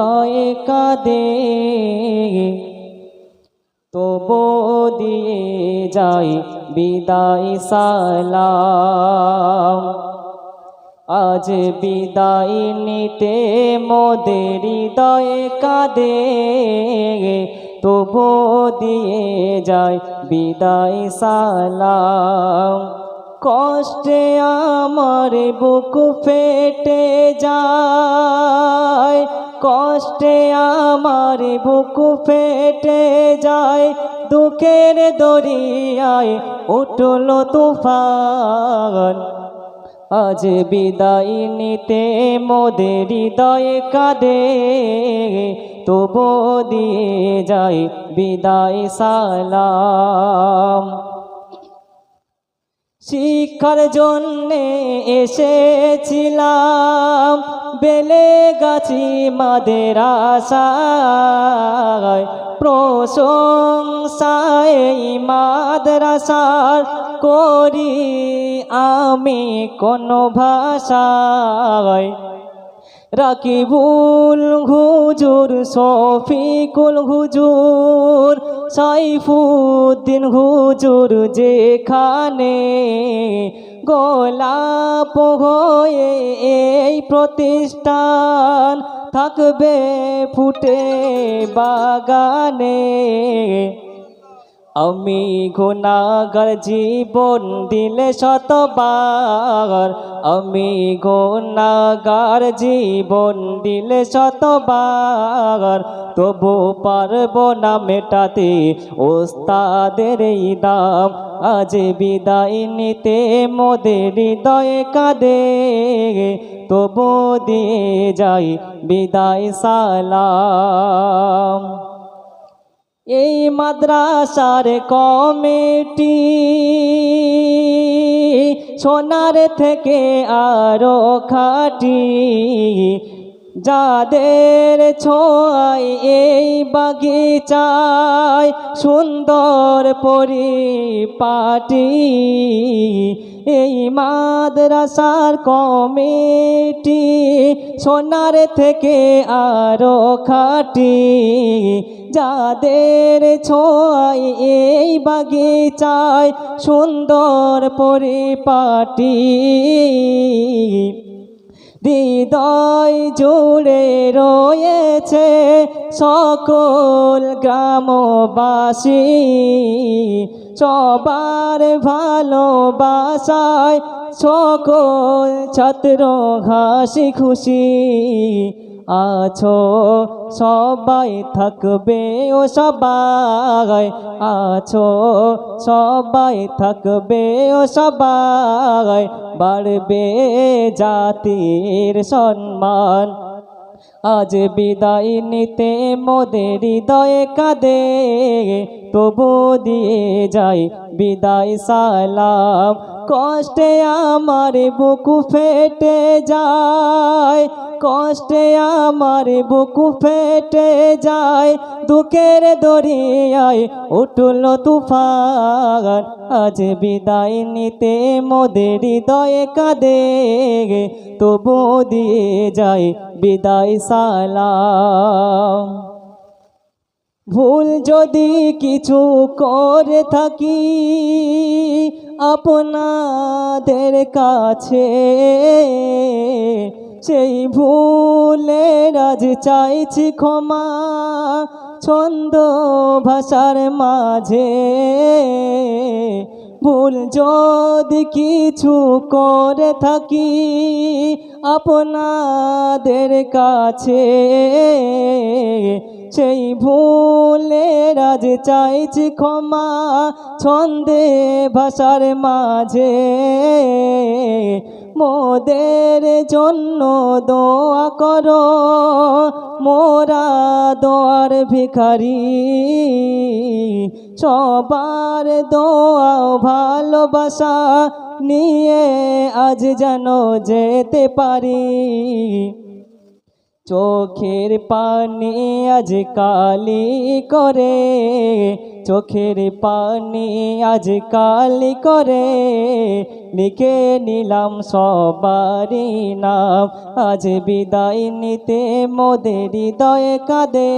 হৃদয়ে কাঁদে। তবু দিয়ে যাই বিদায় সালাম। আজ বিদায় নিতে মোদের হৃদয়ে কাঁদে। তবু দিয়ে যায় বিদায় সালাম। কষ্টে আমার বুক ফেটে যায়। কষ্টে আমার বুক ফেটে যায়, দুঃখের দরিয়ায় উঠল তুফান। আজ বিদায় নিতে মোদের হৃদয়ে কাঁদে তবু দিয়ে যায় বিদায় সালাম। শিক্ষার জন্যে এসেছিলাম। বেলে গাছি মাদের আশায় প্রশংসায় মাদ্রাসার করি আমি কোন ভাষায়। রাকিবুল হুজুর সফিকুল হুজুর সাইফুদ্দিন হুজুর যেখানে গোলাপ হয়ে এই প্রতিষ্ঠান থাকবে ফুটে বাগানে। আমি গুণাগার জীবন দিলে শতবার। আমি গুণাগার জীবন দিলে শতবার। তবু পারব না মেটাতে ওস্তাদের এই দাম। আজ বিদায় নিতে মোদের হৃদয়ে কাঁদে। তবু দিয়ে যাই বিদায় সালাম। এই মাদ্রাসার কমিটি সোনার থেকে আরও খাটি। যাদের ছোঁয়ায় এই বাগিচায় সুন্দর পরিপাটি, এই মাদ্রাসার কমিটি সোনার থেকে আরও খাটি। যাদের ছোঁয়ায় এই বাগিচায় সুন্দর পরিপাটি। হৃদয় জুড়ে রয়েছে সকল গ্রামবাসী। সবার ভালোবাসায় সকল ছাত্র হাসি খুশি। আছো সবাই থাকবে ও সবাই আছো সবাই থাকবে ও সবাই বাড়বে জাতির সম্মান। আজ বিদায় নিতে মোদের হৃদয়ে কাঁদে, তবু দিয়ে যাই বিদায় সালাম। কষ্টে আমার বুকু ফেটে যায়, কষ্টে আমার বুকু ফেটে যায়, দুঃখের দরিয়ায় উঠল তুফান। আজ বিদায় নিতে মোদের হৃদয়ে কাঁদে, তবু দিয়ে যায় বিদায় সালাম। ভুল যদি কিছু করে থাকি, আপনাদের কাছে সেই ভুলের আজ চাইছি ক্ষমা। ছন্দ ভাষার মাঝে ভুল যদি কিছু করে থাকি আপনাদের কাছে, সেই ভুলে রাজ চাইছি ক্ষমা ছন্দে ভাষার মাঝে। মোদের জন্য দোয়া করো, মোরা দোয়ার ভিখারি। সবার দোয়া ভালোবাসা নিয়ে আজ যেন যেতে পারি। চোখের পানি আজ কালি করে, চোখের পানি আজ কালি করে, লিখে নিলাম সবারই নাম। আজ বিদায় নিতে মোদের হৃদয়ে কাঁদে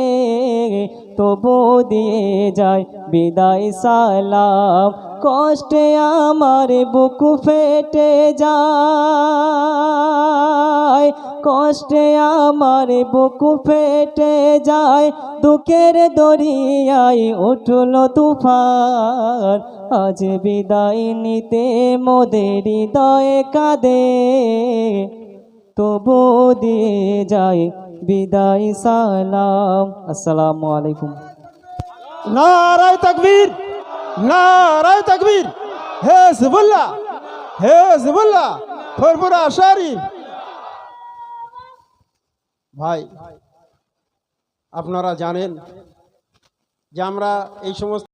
তবু দিয়ে যায় বিদায় সালাম। কষ্টে আমার বুক ফেটে যায়। কষ্টে আমার বুক ফেটে যায়। দুঃখের দরিয়ায় উঠল তুফান। আজ বিদায় নিতে মোদের হৃদয়ে কাঁদে। তবু দিয়ে যায় বিদায় সালাম। আসসালামু আলাইকুম। নারায় তাকবীর। নারায় তাকবীর হে জিবুল্লাহ হে জিবুল্লাহ ফরফরা আশারি ভাই আপনারা জানেন যে আমরা এই সমস্ত